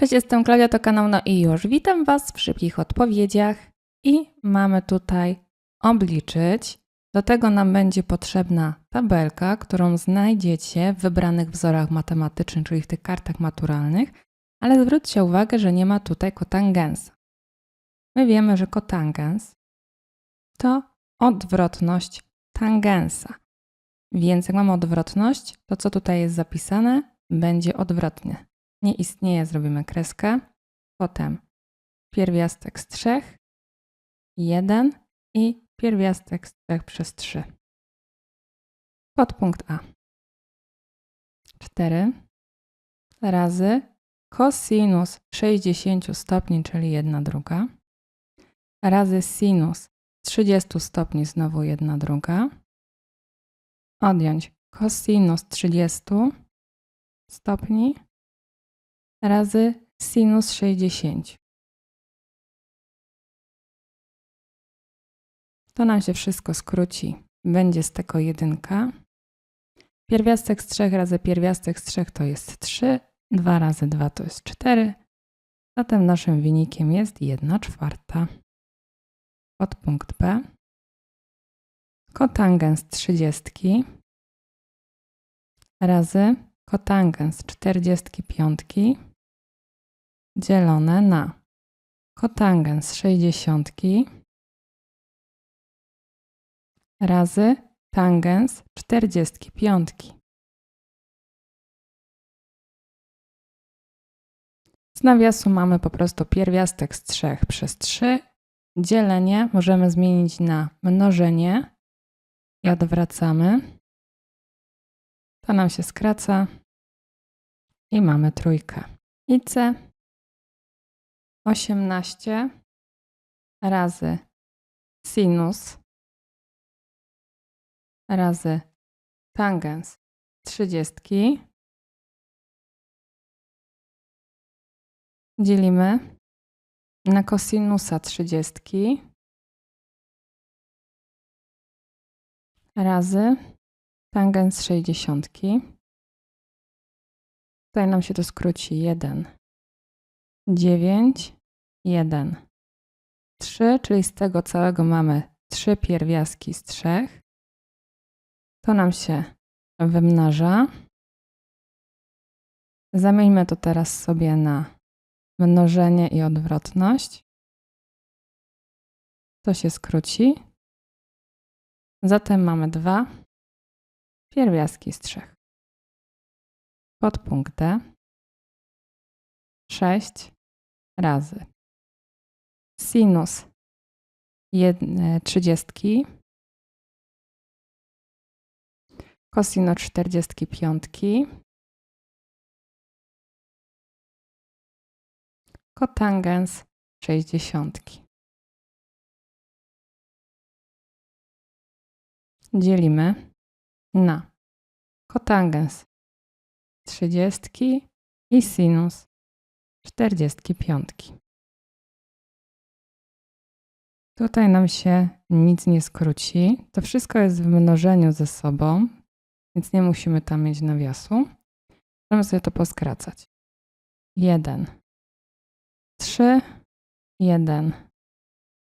Cześć, jestem Klaudia, to kanał No i już. Witam Was w szybkich odpowiedziach i mamy tutaj obliczyć. Do tego nam będzie potrzebna tabelka, którą znajdziecie w wybranych wzorach matematycznych, czyli w tych kartach maturalnych, ale zwróćcie uwagę, że nie ma tutaj kotangensa. My wiemy, że kotangens to odwrotność tangensa. Więc jak mamy odwrotność, to co tutaj jest zapisane, będzie odwrotnie. Nie istnieje, zrobimy kreskę. Potem pierwiastek z 3, 1 i pierwiastek z 3 przez 3. Podpunkt A. 4 razy cosinus 60 stopni, czyli 1 druga, razy sinus 30 stopni, znowu 1 druga, odjąć cosinus 30 stopni razy sinus 60. To nam się wszystko skróci. Będzie z tego jedynka. Pierwiastek z 3 razy pierwiastek z 3 to jest 3. 2 razy 2 to jest 4. Zatem naszym wynikiem jest 1 czwarta. Podpunkt B. Kotangens 30 razy kotangens 45 dzielone na kotangens 60 razy tangens 45. Z nawiasu mamy po prostu pierwiastek z 3 przez 3. Dzielenie możemy zmienić na mnożenie i odwracamy. To nam się skraca i mamy trójkę. I C 18 razy sinus razy tangens 30 dzielimy na kosinusa 30 razy tangens 60. Tutaj nam się to skróci 1, 9, 1, 3, czyli z tego całego mamy 3 pierwiastki z 3. To nam się wymnaża. Zamieńmy to teraz sobie na mnożenie i odwrotność. To się skróci. Zatem mamy 2 pierwiastki z 3. Podpunkt D 6 razy. Sinus 30 kosino 45 kotangens 60. Dzielimy na kotangens 30 i sinus 45. Tutaj nam się nic nie skróci. To wszystko jest w mnożeniu ze sobą, więc nie musimy tam mieć nawiasu. Możemy sobie to poskracać. 1, 3, 1,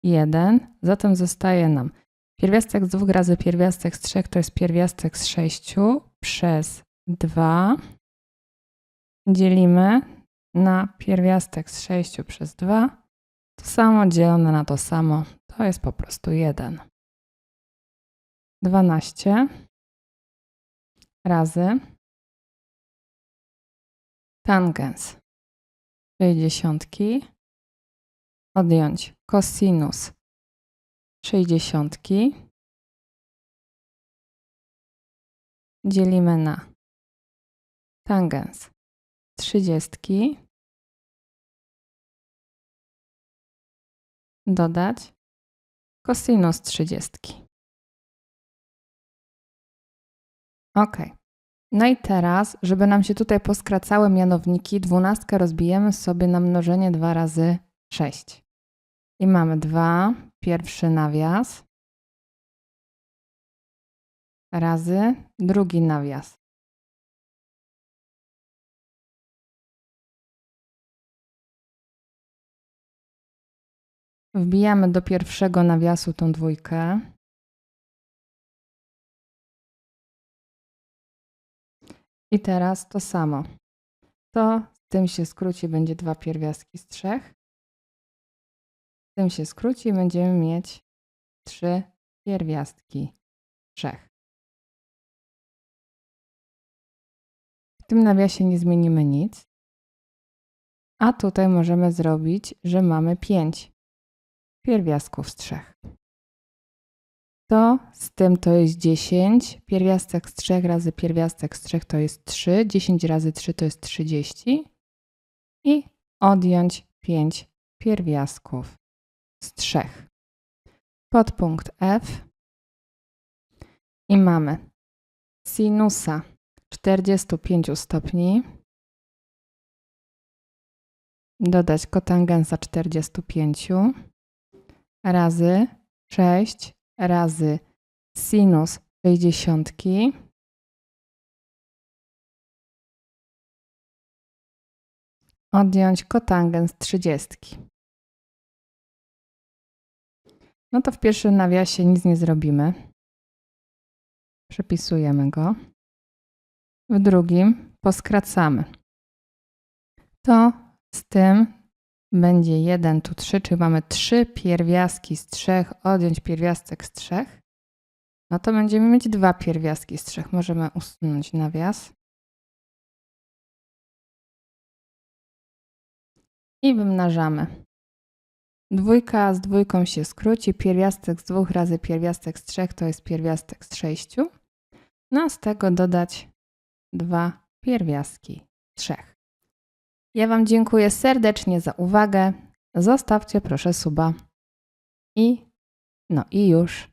1. Zatem zostaje nam pierwiastek z 2 razy pierwiastek z 3 to jest pierwiastek z 6 przez 2 dzielimy na pierwiastek z 6 przez 2. To samo dzielone na to samo. To jest po prostu 1. 12 razy tangens. 60 odjąć cosinus. 60 dzielimy na tangens. 30 dodać cosinus 30. Ok. No i teraz, żeby nam się tutaj poskracały mianowniki, dwunastkę rozbijemy sobie na mnożenie 2 razy 6. I mamy 2, pierwszy nawias, razy drugi nawias. Wbijamy do pierwszego nawiasu tą dwójkę. I teraz to samo. To z tym się skróci, będzie dwa pierwiastki z trzech. Z tym się skróci, będziemy mieć trzy pierwiastki z trzech. W tym nawiasie nie zmienimy nic. A tutaj możemy zrobić, że mamy 5 pierwiastków z 3. To z tym to jest 10. Pierwiastek z 3 razy pierwiastek z 3 to jest 3. 10 razy 3 to jest 30. I odjąć 5 pierwiastków z 3. Podpunkt F. I mamy sinusa 45 stopni dodać kotangensa 45 razy 6 razy sinus 60 odjąć kotangens 30. No to w pierwszym nawiasie nic nie zrobimy. Przepisujemy go. W drugim poskracamy. To z tym będzie 1 tu 3, czyli mamy 3 pierwiastki z 3, odjąć pierwiastek z 3. No to będziemy mieć dwa pierwiastki z 3. Możemy usunąć nawias. I wymnażamy. Dwójka z dwójką się skróci. Pierwiastek z dwóch razy pierwiastek z 3 to jest pierwiastek z 6. No a z tego dodać dwa pierwiastki 3. Ja Wam dziękuję serdecznie za uwagę. Zostawcie proszę suba. I no i już.